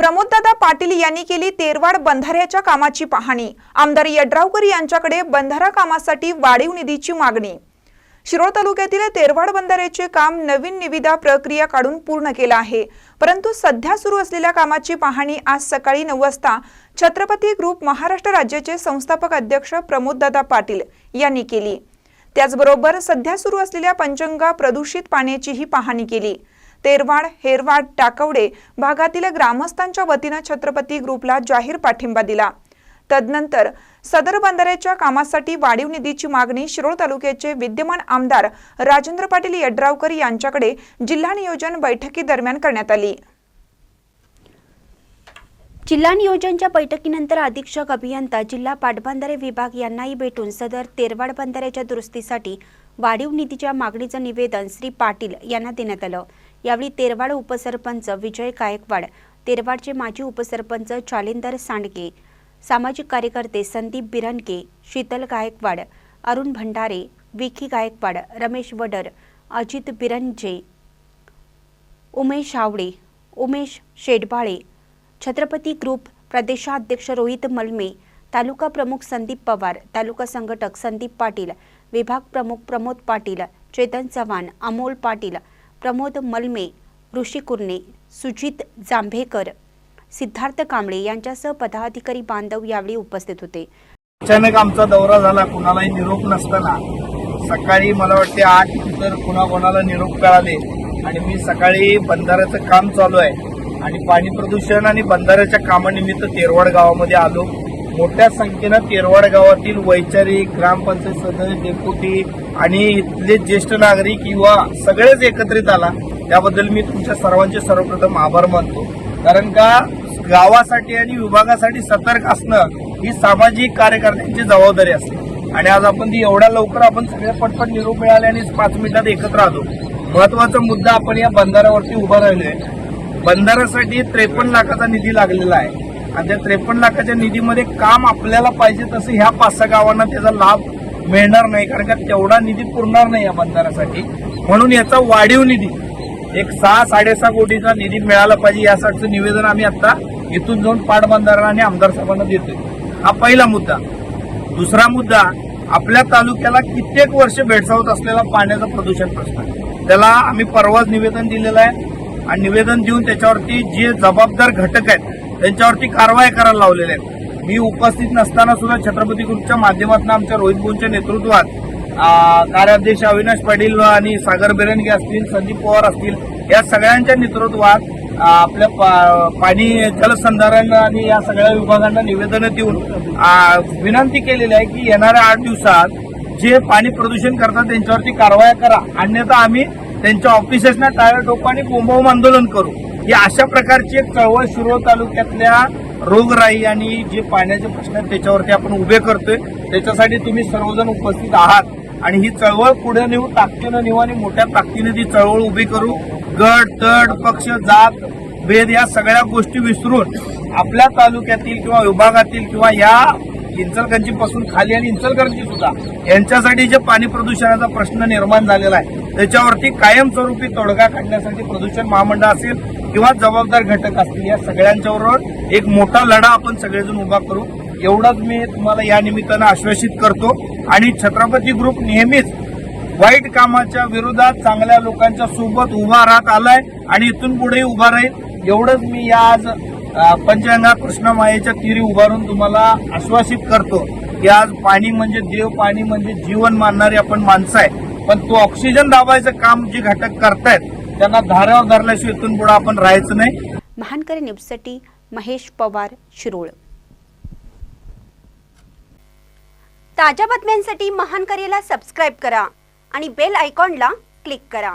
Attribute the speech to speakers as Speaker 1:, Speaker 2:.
Speaker 1: प्रमोददादा पाटील यांनी केली तेरवाड बंधाऱ्याच्या कामाची पाहणी. आमदार यड्रावकर यांच्याकडे बंधारा कामासाठी वाढीव निधीची मागणी. शिरोळ तालुक्यातील तेरवाड बंधाऱ्याचे काम नवीन निविदा प्रक्रिया काढून पूर्ण केलं आहे. परंतु सध्या सुरू असलेल्या कामाची पाहणी आज सकाळी नऊ वाजता छत्रपती ग्रुप महाराष्ट्र राज्याचे संस्थापक अध्यक्ष प्रमोददादा पाटील यांनी केली. त्याचबरोबर सध्या सुरू असलेल्या पंचंगा प्रदूषित पाण्याचीही पाहणी केली. तेरवाड हेरवाड टाकवडे भागातील ग्रामस्थांच्या वतीनं छत्रपती ग्रुपला जाहीर पाठिंबा दिला. तदनंतर सदर बंधाऱ्याच्या कामासाठी वाढीव निधीची मागणी शिरोळ तालुक्याचे विद्यमान आमदार राजेंद्र पाटील यड्रावकर यांच्याकडे जिल्हा नियोजन बैठकीदरम्यान करण्यात आली.
Speaker 2: जिल्हा नियोजनच्या बैठकीनंतर अधीक्षक अभियंता जिल्हा पाटबंधारे विभाग यांनाही भेटून सदर तेरवाड बंधाऱ्याच्या दुरुस्तीसाठी वाढीव निधीच्या मागणीचं निवेदन श्री पाटील यांना देण्यात आलं. यावेळी तेरवाड उपसरपंच विजय गायकवाड तेरवाडचे माजी उपसरपंच चालिंदर सांडगे सामाजिक कार्यकर्ते संदीप बिरनके शीतल गायकवाड अरुण भंडारे विखी गायकवाड रमेश वडर अजित बिरंजे उमेश आवडे उमेश शेडबाळे छत्रपती ग्रुप प्रदेशाध्यक्ष रोहित मलमे तालुका प्रमुख संदीप पवार तालुका संघटक संदीप पाटील विभाग प्रमुख प्रमोद पाटील चेतन चव्हाण अमोल पाटील प्रमोद मलमे ऋषी कुर्णे सुजित जांभेकर सिद्धार्थ कांबळे यांच्यासह पदाधिकारी बांधव यावेळी उपस्थित होते.
Speaker 3: अचानक आमचा दौरा झाला कुणालाही निरोप नसताना. सकाळी मला वाटते आठ तर कुणा कोणाला निरोप कळाले. आणि मी सकाळी बंधाऱ्याचं काम चालू आहे. आणि पाणी प्रदूषण आणि बंधाऱ्याच्या कामानिमित्त तेरवाड गावामध्ये आलो. मोठ्या संख्येनं तेरवाड गावातील वैचारिक ग्रामपंचायत सदस्य डेप्युटी आणि इथले ज्येष्ठ नागरिक युवा सगळेच एकत्रित आला. त्याबद्दल मी तुमच्या सर्वांचे सर्वप्रथम आभार मानतो. कारण का गावासाठी आणि विभागासाठी सतर्क असणं ही सामाजिक कार्यकर्त्यांची जबाबदारी असते. आणि आज आपण ती एवढ्या लवकर आपण सगळे पटपट निरोप मिळाले आणि पाच मिनिटात एकत्र आलो. महत्त्वाचा मुद्दा आपण या बंधाऱ्यावरती उभा राहिलोय. बंधाऱ्यासाठी त्रेपन्न लाखाचा निधी लागलेला आहे. आणि त्या त्रेपन्न लाखाच्या निधीमध्ये काम आपल्याला पाहिजे तसं ह्या पाच सहा गावांना त्याचा लाभ मिळणार नाही कारण का तेवढा निधी पुरणार नाही या बंधाऱ्यासाठी. म्हणून याचा वाढीव निधी एक सहा साडेसहा कोटीचा निधी मिळाला पाहिजे यासाठीचं निवेदन आम्ही आता इथून जाऊन पाटबंधारा आणि आमदार साहेबांना देतोय. हा पहिला मुद्दा. दुसरा मुद्दा आपल्या तालुक्याला कित्येक वर्ष भेडसावत असलेला पाण्याचा प्रदूषण प्रश्न. त्याला आम्ही परवाच निवेदन दिलेलं आहे. आणि निवेदन देऊन त्याच्यावरती जे जबाबदार घटक आहेत त्यांच्यावरती कारवाई करायला लावलेल्या आहेत. मी उपस्थित नसताना सुद्धा छत्रपती ग्रुपच्या माध्यमातून आमच्या रोहित भाऊंच्या नेतृत्वात कार्याध्यक्ष अविनाश पाटील आणि सागर बेरंगे असतील संदीप पवार असतील या सगळ्यांच्या नेतृत्वात आपल्या पा- पाणी जलसंधारण आणि या सगळ्या विभागांना निवेदनं देऊन विनंती केलेली आहे की येणाऱ्या आठ दिवसात जे पाणी प्रदूषण करतात त्यांच्यावरती कारवाई करा. अन्यथा आम्ही त्यांच्या ऑफिसेसना टाळ्या टोकू आणि बोंबाबोंब आंदोलन करू. ही अशा प्रकारची एक चळवळ शिरोळ तालुक्यातल्या रोगराई आणि जे पाण्याचे प्रश्न आहेत त्याच्यावरती आपण उभे करतोय. त्याच्यासाठी तुम्ही सर्वजण उपस्थित आहात. आणि ही चळवळ पुढे नेऊ ताकदीनं नेऊ आणि मोठ्या ताकदीने ती चळवळ उभी करू. गट तड पक्ष जात भेद या सगळ्या गोष्टी विसरून आपल्या तालुक्यातील किंवा विभागातील किंवा या इंचलकरंजी पासून खाली आणि इंचलकरंजी सुद्धा यांच्यासाठी जे पाणी प्रदूषणाचा प्रश्न निर्माण झालेला आहे त्याच्यावरती कायमस्वरूपी तोडगा काढण्यासाठी प्रदूषण महामंडळ असेल किंवा जबाबदार घटक असतील या सगळ्यांच्या बरोबर एक मोठा लढा आपण सगळेजण उभा करू. एवढंच मी तुम्हाला या निमित्तानं आश्वासित करतो. आणि छत्रपती ग्रुप नेहमीच वाईट कामाच्या विरोधात चांगल्या लोकांच्या सोबत उभा राहत आलाय आणि इथून पुढेही उभा राहील. एवढंच मी या आज अ, पंचगंगा कृष्णमायेच्या तीरी उभारून तुम्हाला आश्वासित करतो की आज पाणी म्हणजे देव पाणी म्हणजे जीवन मानणारी आपण माणसं आहे पण तो ऑक्सिजन दाबायचं काम जे घटक करतायत त्यांना धारावर धरल्याशिवाय इथून पुढे आपण राहायचं नाही.
Speaker 2: महानकरी न्यूजसाठी महेश पवार शिरोळ. ताज्या बातम्यांसाठी महानकरेला सबस्क्राईब करा आणि बेल आयकॉनला क्लिक करा.